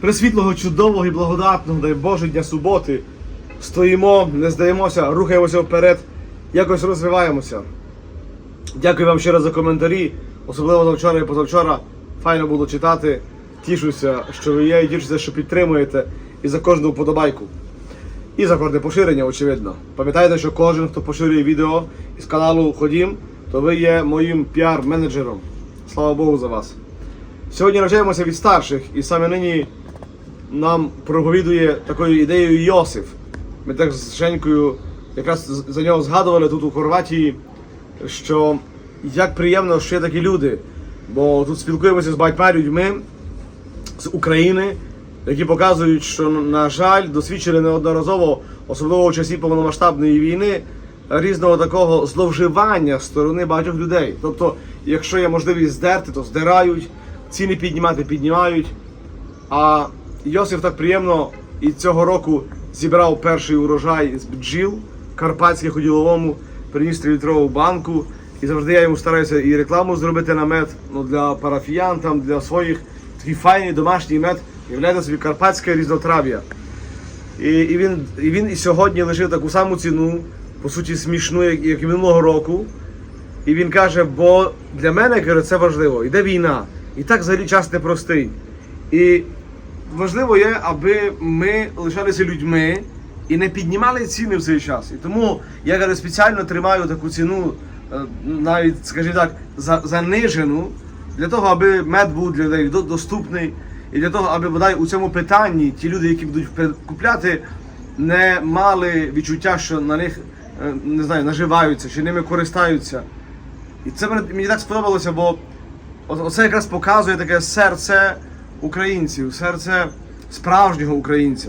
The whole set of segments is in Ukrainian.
пресвітлого, чудового і благодатного, дай Боже, дня суботи. Стоїмо, не здаємося, рухаємося вперед, якось розвиваємося. Дякую вам ще раз за коментарі, особливо за вчора і позавчора. Файно було читати. Тішуся, що ви є, і тішуся, що підтримуєте, і за кожну вподобайку. І за кожне поширення, очевидно. Пам'ятайте, що кожен, хто поширює відео із каналу Ходім, то ви є моїм піар-менеджером. Слава Богу за вас. Сьогодні навчаємося від старших, і саме нині нам проповідує такою ідеєю Йосиф. Ми так з Женькою якраз за нього згадували тут у Хорватії, що як приємно, що є такі люди. Бо тут спілкуємося з багатьма людьми з України, які показують, що, на жаль, досвідчили неодноразово, особливо у часі повномасштабної війни, різного такого зловживання сторони багатьох людей. Тобто, якщо є можливість здерти, то здирають, ціни піднімати, піднімають. А Йосиф так приємно і цього року зібрав перший урожай з бджіл карпатських у діловому, приніс 3-літрову банку. І завжди я йому стараюся і рекламу зробити на мед ну, для парафіян, там, для своїх. Такий файний домашній мед являє собі карпатське різнотрав'я. І, і, він, і він і сьогодні лишив таку саму ціну, по суті, смішну, як, як і минулого року. І він каже, бо для мене каже, це важливо. Іде війна. І так взагалі час непростий. І важливо є, аби ми лишалися людьми і не піднімали ціни в цей час. І тому я каже, спеціально тримаю таку ціну, е, навіть, скажімо так, занижену, для того, аби мед був для людей доступний, і для того, аби бодай у цьому питанні ті люди, які будуть купляти, не мали відчуття, що на них е, не знаю, наживаються, чи ними користаються. І це мені так сподобалося, бо оце якраз показує таке серце українців, серце справжнього українця.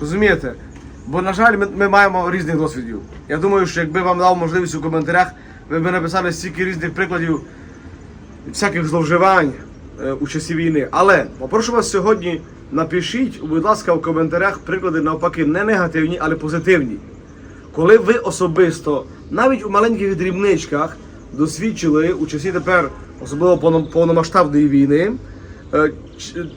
Розумієте? Бо, на жаль, ми, ми маємо різних досвідів. Я думаю, що якби вам дав можливість у коментарях, ви б написали стільки різних прикладів всяких зловживань е, у часі війни. Але попрошу вас сьогодні, напишіть, будь ласка, в коментарях приклади навпаки не негативні, але позитивні. Коли ви особисто, навіть у маленьких дрібничках, досвідчили у часі тепер, особливо повномасштабної війни,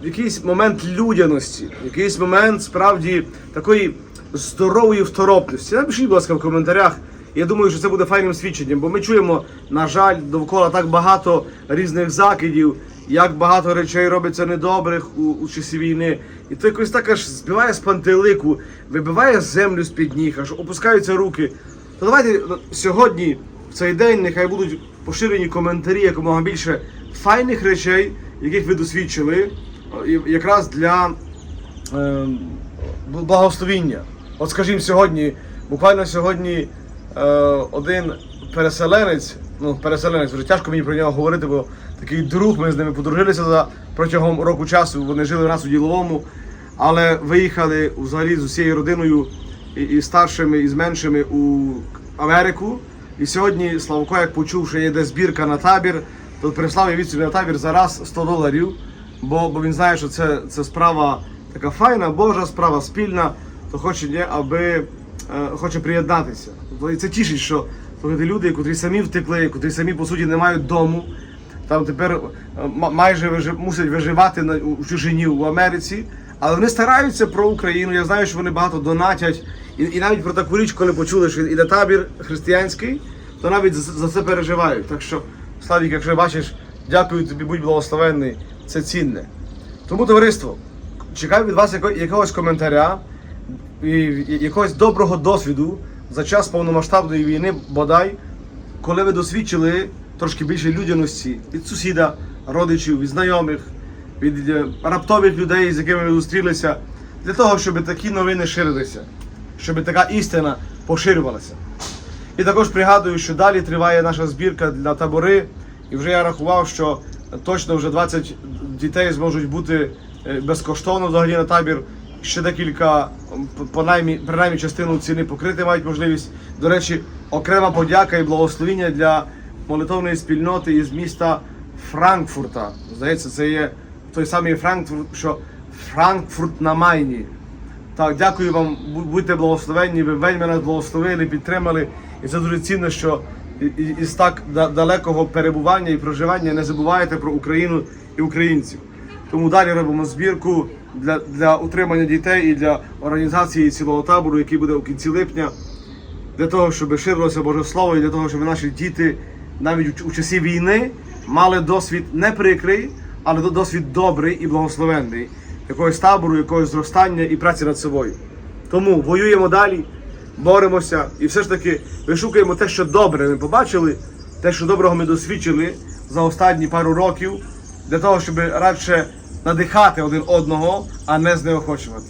якийсь момент людяності, якийсь момент справді такої здорової второпності. Напишіть, будь ласка, в коментарях. Я думаю, що це буде файним свідченням, бо ми чуємо, на жаль, довкола так багато різних закидів, як багато речей робиться недобрих у, у часі війни. І то якось так аж збиває з пантелику, вибиває землю з-під ніг, аж опускаються руки. То давайте ну, сьогодні, в цей день, нехай будуть поширені коментарі якомога більше файних речей, яких ви досвідчили, якраз для е, благословіння. От скажімо, сьогодні, буквально сьогодні е, один переселенець, ну переселенець, вже тяжко мені про нього говорити, бо такий друг, ми з ними подружилися за протягом року часу. Вони жили у нас у діловому, але виїхали взагалі з усією родиною і, і старшими, і з меншими у Америку. І сьогодні Славко, як почув, що є збірка на табір, то прислав я собі на табір за раз 100 доларів, бо, бо він знає, що це, це справа така файна, Божа справа спільна, то хоче, ні, аби е, хоче приєднатися. Тобто, І це тішить, що слухайте, люди, котрі самі втекли, котрі самі по суті не мають дому, там тепер е, майже вижи- мусять виживати на у чужині в Америці. Але вони стараються про Україну. Я знаю, що вони багато донатять. І, і навіть про таку річ, коли почули, що іде табір християнський, то навіть за, за це переживають. Так що, Славік, якщо бачиш, дякую тобі, будь благословенний, це цінне. Тому, товариство, чекаю від вас якогось коментаря і якогось доброго досвіду за час повномасштабної війни, бодай, коли ви досвідчили трошки більше людяності від сусіда, родичів, від знайомих, від е, раптових людей, з якими ви зустрілися, для того, щоб такі новини ширилися, щоб така істина поширювалася. І також пригадую, що далі триває наша збірка для табори, і вже я рахував, що точно вже 20 дітей зможуть бути е, безкоштовно взагалі на табір. Ще декілька, м, п- принаймні, принаймні частину ціни покрити мають можливість. До речі, окрема подяка і благословіння для молитовної спільноти із міста Франкфурта. Здається, це є той самий Франкфурт, що Франкфурт на Майні. Так, дякую вам, будьте благословенні, ви вельми нас благословили, підтримали. І це дуже цінно, що із так далекого перебування і проживання не забуваєте про Україну і українців. Тому далі робимо збірку. для, для утримання дітей і для організації цілого табору, який буде у кінці липня, для того, щоб ширилося Боже Слово, і для того, щоб наші діти навіть у часі війни мали досвід не прикрий, але досвід добрий і благословенний, якогось табору, якогось зростання і праці над собою. Тому воюємо далі, боремося і все ж таки вишукуємо те, що добре ми побачили, те, що доброго ми досвідчили за останні пару років, для того, щоб радше надихати один одного, а не знеохочувати.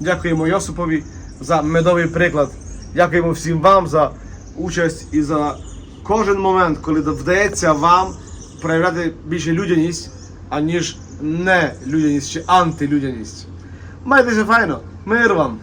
Дякуємо Йосипові за медовий приклад. Дякуємо всім вам за участь і за кожен момент, коли вдається вам проявляти більше людяність, аніж не людяність чи антилюдяність. Майтеся файно, мир вам!